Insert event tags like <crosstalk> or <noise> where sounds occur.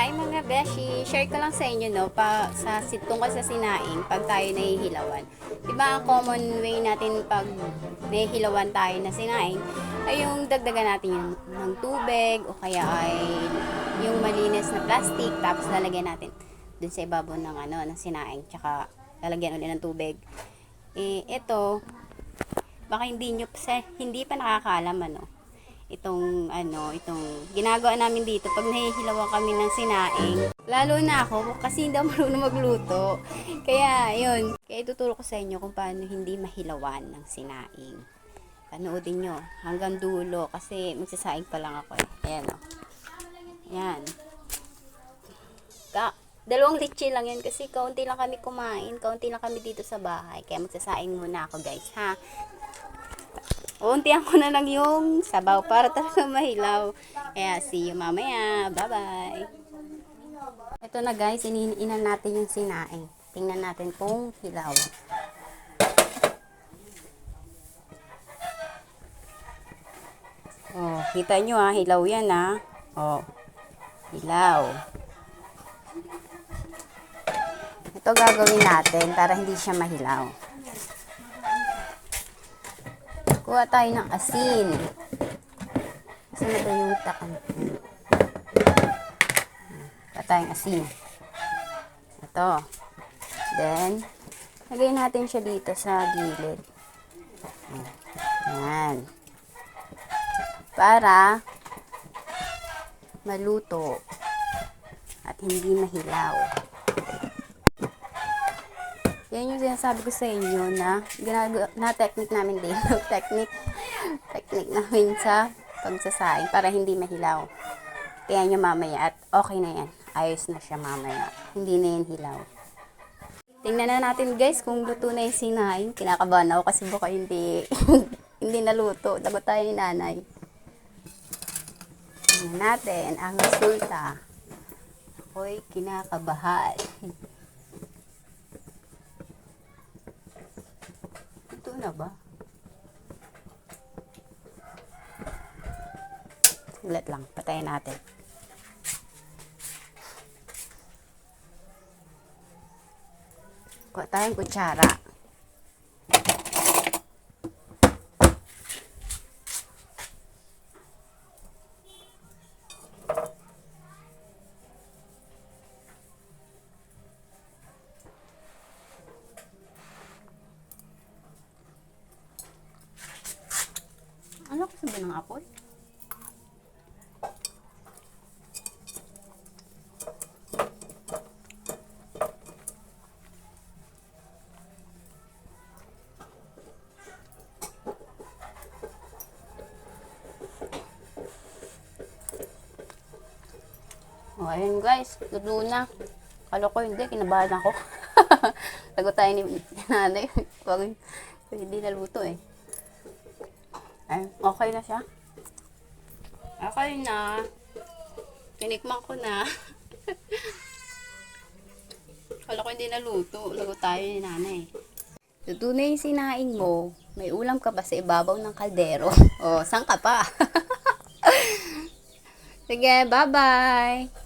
Hi mga beshi! Share ko lang sa inyo no, pa, sa, tungkol sa sinaing pag tayo nahihilawan. Diba ang common way natin pag nahihilawan tayo na sinaing ay yung dagdagan natin yung, ng tubig o kaya ay yung malinis na plastic tapos lalagyan natin dun sa ibabaw ng ano ng sinaing tsaka lalagyan ulit ng tubig. Eh, ito, baka hindi nyo, sa, hindi pa nakakaalam ano, itong ano, itong ginagawa namin dito pag nahihilawan kami ng sinaing. Lalo na ako kasi hindi ako marunong magluto. Kaya yun, kaya ituturo ko sa inyo kung paano hindi mahilawan ng sinaing. Panoodin nyo hanggang dulo kasi magsasaing pa lang ako eh. Ayan o. Ayan. Ka dalawang litchi lang yan kasi kaunti lang kami kumain. Kaunti lang kami dito sa bahay. Kaya magsasaing muna ako guys ha. Untihan ko na lang yung sabaw para talaga mahilaw. Kaya see you mamaya. Bye-bye. Ito na guys, iniinan natin yung sinaing. Tingnan natin kung hilaw. Oh, kita nyo ha, hilaw yan ha. Oh, hilaw. Ito gagawin natin para hindi siya mahilaw. Kuha tayo ng asin. Saan na ba yung takan? Kuha tayong asin. Ito. Then, lagay natin siya dito sa gilid. Yan. Para maluto at hindi mahilaw. Yan yung sinasabi ko sa inyo na ginagawa na technique namin dito. <laughs> technique technique namin sa pagsasaing para hindi mahilaw. Kaya nyo mamaya at okay na yan. Ayos na siya mamaya. Hindi na yan hilaw. Tingnan na natin guys kung luto na yung sinaing. Kinakabahan ako kasi baka hindi <laughs> hindi naluto. Dagot tayo ni nanay. Tingnan natin ang resulta. Ako'y kinakabahan. <laughs> Ito na ba? Saglit lang. Patayin natin. Kuha tayong kutsara. Ano ko sabi ng apoy? O, ayun guys, luto na. Kala ko hindi, kinabahan ako. <laughs> Lago tayo ni nanay. <laughs> Pag hindi naluto eh. Ay, okay na siya. Okay na. Tinikman ko na. <laughs> Kala ko hindi naluto. Lago tayo ni nanay. Luto na yung sinaing mo. May ulam ka ba sa ibabaw ng kaldero? <laughs> O, saan ka pa? <laughs> Sige, bye-bye!